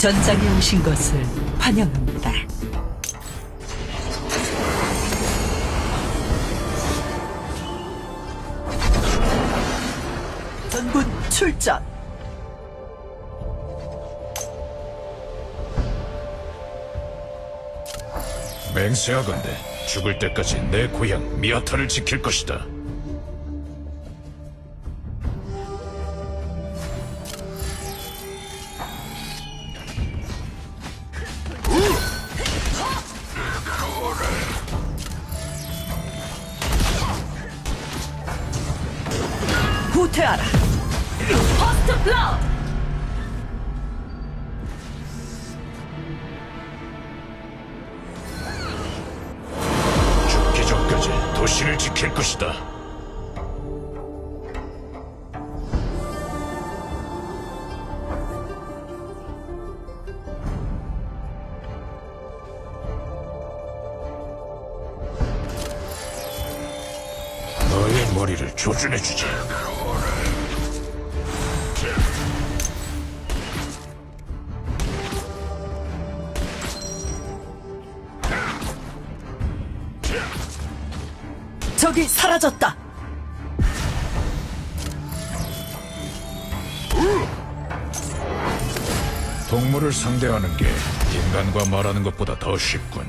전장에 오신 것을 환영합니다. 전군 출전. 맹세하건대 죽을 때까지 내 고향 미아타를 지킬 것이다. 후퇴하라. 퍼스트 블러드! 죽기 전까지 도시를 지킬 것이다. 너의 머리를 조준해주지. 사라졌다. 동물을 상대하는 게 인간과 말하는 것보다 더 쉽군.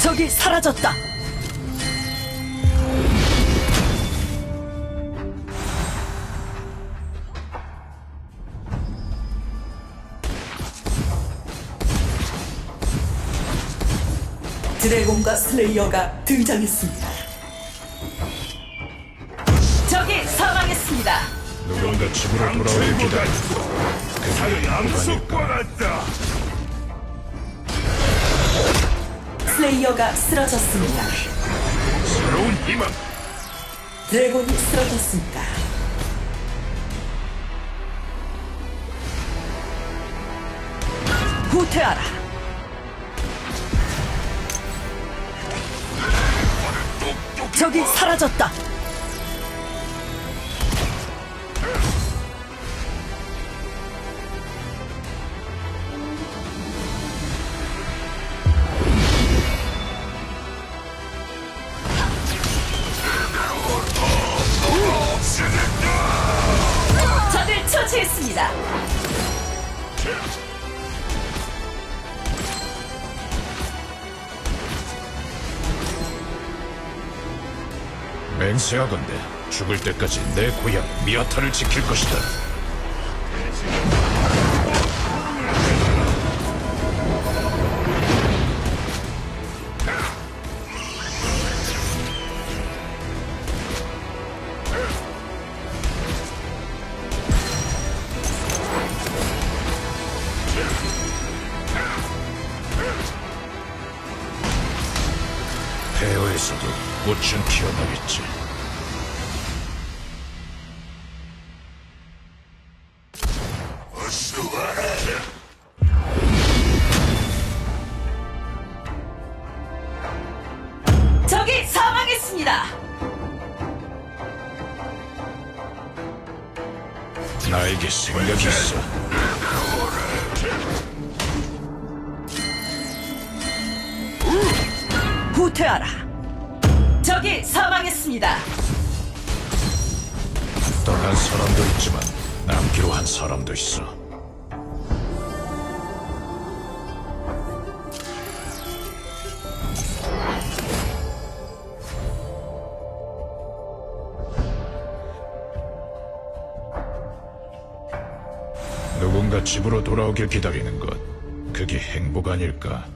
적이 사라졌다. 드래곤과 슬레이어가 등장했습니다. 적이 사망했습니다. 누군가 집으로 돌아오길 기다린다. 그게 양속과 같다. 슬레이어가 쓰러졌습니다. 새로운 희망. 드래곤이 쓰러졌습니다. 후퇴하라. 적이 사라졌다. 적을 처치했습니다. 맹세하건대 죽을 때까지 내 고향 미아타를 지킬 것이다. 꽃은 피어나겠지. 적이 사망했습니다. 나에게 생각이 있어. 후퇴하라. 적이 사망했습니다. 떠난 사람도 있지만 남기로 한 사람도 있어. 누군가 집으로 돌아오길 기다리는 것, 그게 행복 아닐까?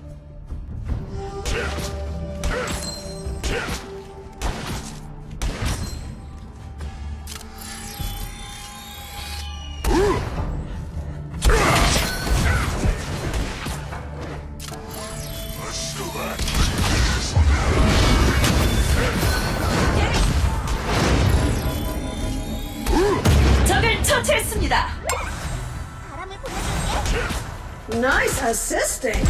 Assisting.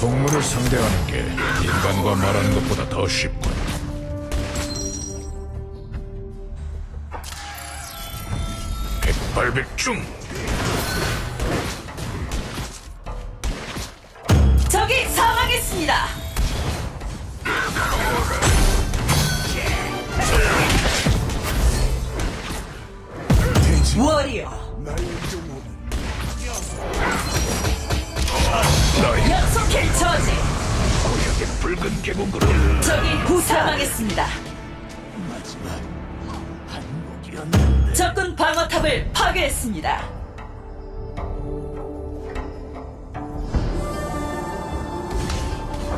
동물을 상대하는 게 인간과 말하는 것보다 더 쉽군. 백발백중 적이 사망했습니다. 워리어 계곡으로 적이 사망했습니다. 적군 방어탑을 파괴했습니다.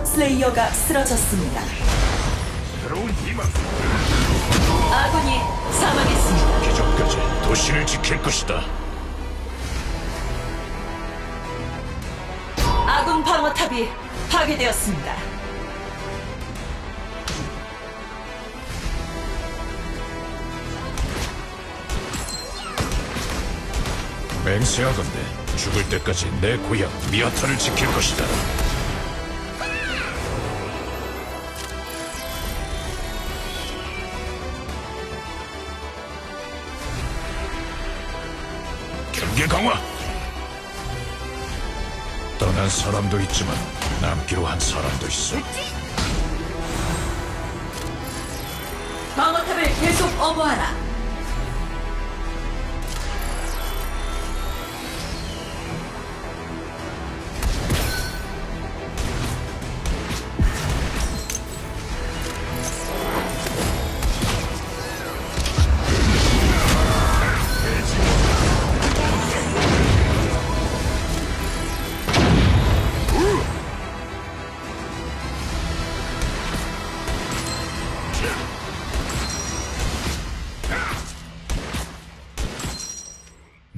슬레이어가 쓰러졌습니다. 새로운 희망 아군이 사망했습니다. 기적까지 도시를 지킬 것이다. 아군 방어탑이 파괴되었습니다. 맹세하건대 죽을 때까지 내 고향 미아타를 지킬 것이다. 경계 강화. 떠난 사람도 있지만 남기로 한 사람도 있어. 방어탑을 계속 엄호하라.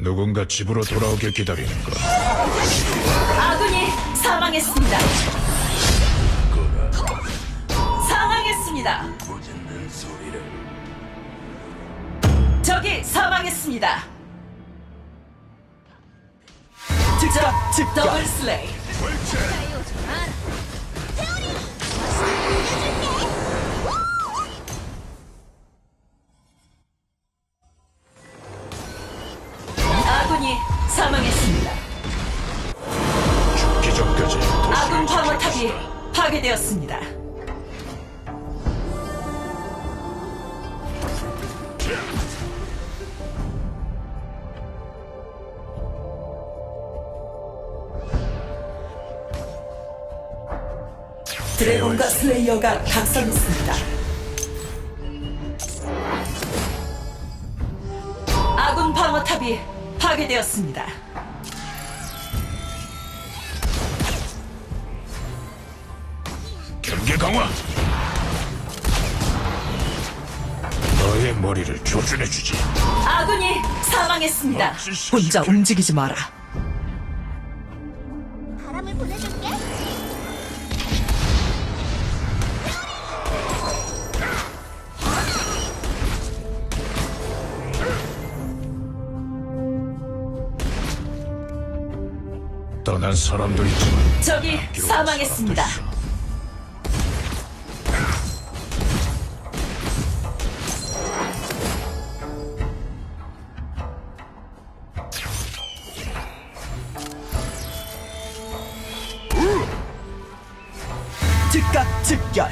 누군가 집으로 돌아오길 기다리는 것. 아군이 사망했습니다. 사망했습니다. 적이 사망했습니다. 즉각 즉각 더블 슬레이. 아군이 사망했습니다. 죽기 전까지 아군 방어탑이. 파괴되었습니다. 드래곤과 슬레이어가 각성했습니다. 아군 방어탑이 파괴되었습니다. 경계 강화. 너의 머리를 조준해주지. 아군이 사망했습니다. 혼자 움직이지 마라. 떠난 사람도 있지만 적이 한 사망했습니다. 즉각 즉결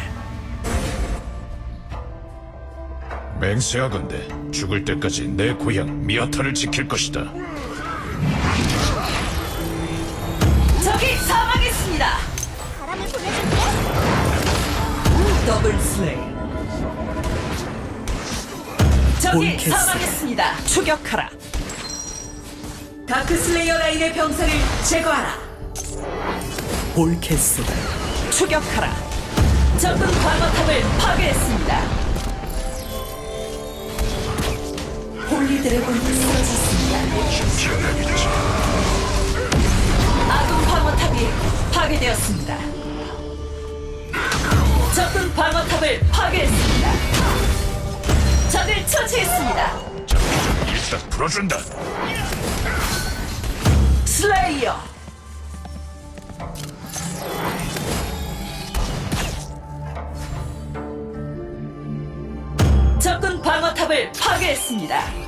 맹세하건대 죽을 때까지 내 고향 미아타를 지킬 것이다. 사망했습니다. 바람을 보내줄게. 더블 슬레이 적이 본캐스. 사망했습니다. 추격하라. 다크 슬레이어 라인의 병사를 제거하라. 볼캐스 추격하라. 적군 방어탑을 파괴했습니다. 홀리 드래곤이 쓰러졌습니다. 아군 방어탑이 파괴되었습니다. 적군 방어탑을 파괴했습니다. 적을 처치했습니다. 일단 풀어준다. 슬레이어. 적군 방어탑을 파괴했습니다.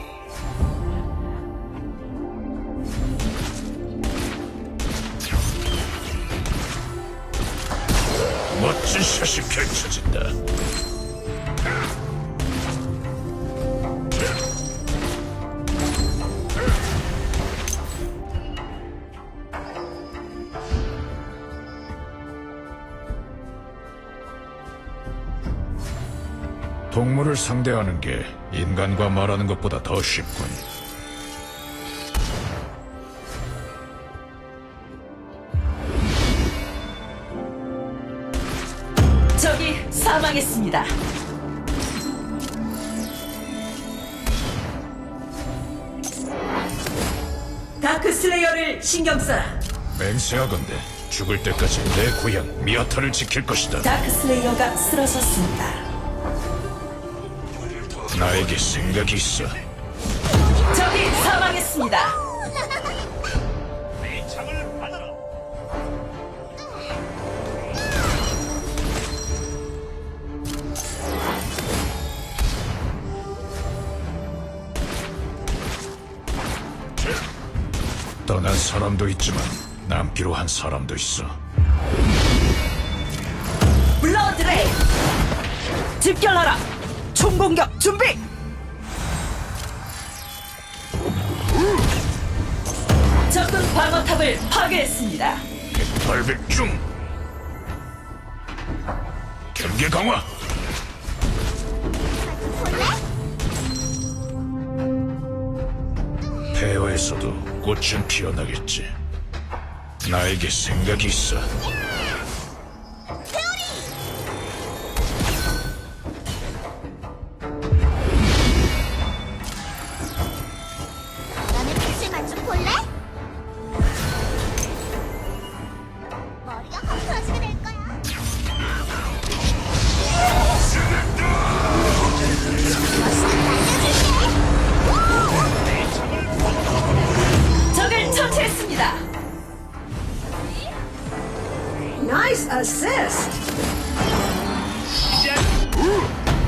샷이 펼쳐진다. 동물을 상대하는 게 인간과 말하는 것보다 더 쉽군. 사망했습니다. 다크 슬레이어를 신경 써라. 맹세하건대 죽을 때까지 내 고향 미아타를 지킬 것이다. 다크 슬레이어가 쓰러졌습니다. 나에게 생각이 있어. 적이 사망했습니다. 사람도 있지만 남기로 한 사람도 있어. 블러드레이 집결하라. 총공격 준비. 적군 방어탑을 파괴했습니다. 백발백중 경계 강화 폐허에서도 꽃은 피어나겠지. 나에게 생각이 있어 나이스 어시스트.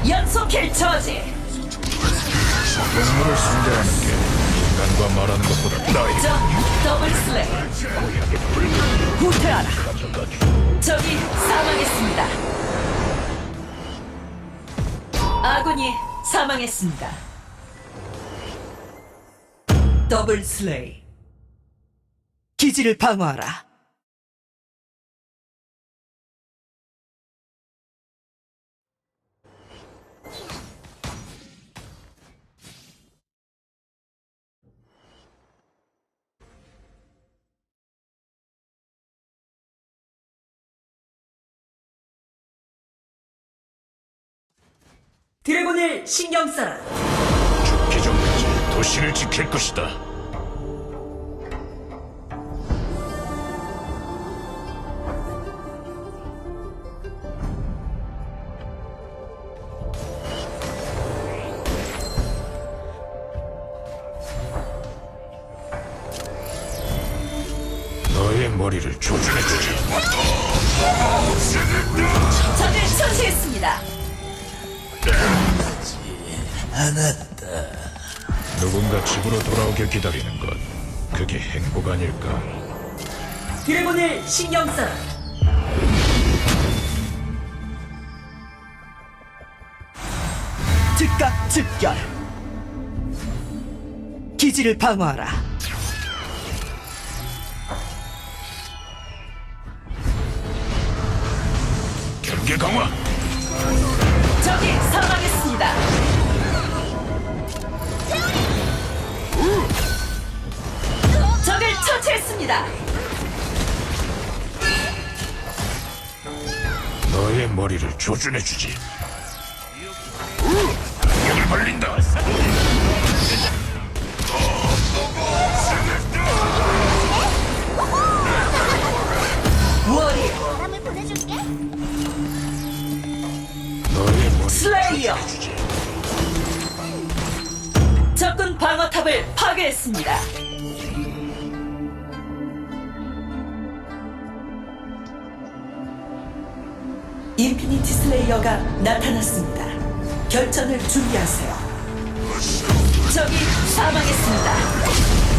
연속 킬 처지. 동물을 상대하는 게 인간과 말하는 것보다 적 더블 슬레이. 후퇴하라. 적이 사망했습니다. 아군이 사망했습니다. 더블 슬레이. 기지를 방어하라. 드래곤을 신경 써라. 죽기 전까지 도시를 지킬 것이다 누군가 집으로 돌아오길 기다리는 것 그게 행복 아닐까 드래곤을 신경 써라. 즉각 즉결. 기지를 방어하라. 경계 강화 머리를 조준해주지. 공격을 벌린다. 슬레이어. 적군 방어탑을 파괴했습니다. 미니티 슬레이어가 나타났습니다. 결전을 준비하세요. 적이 사망했습니다.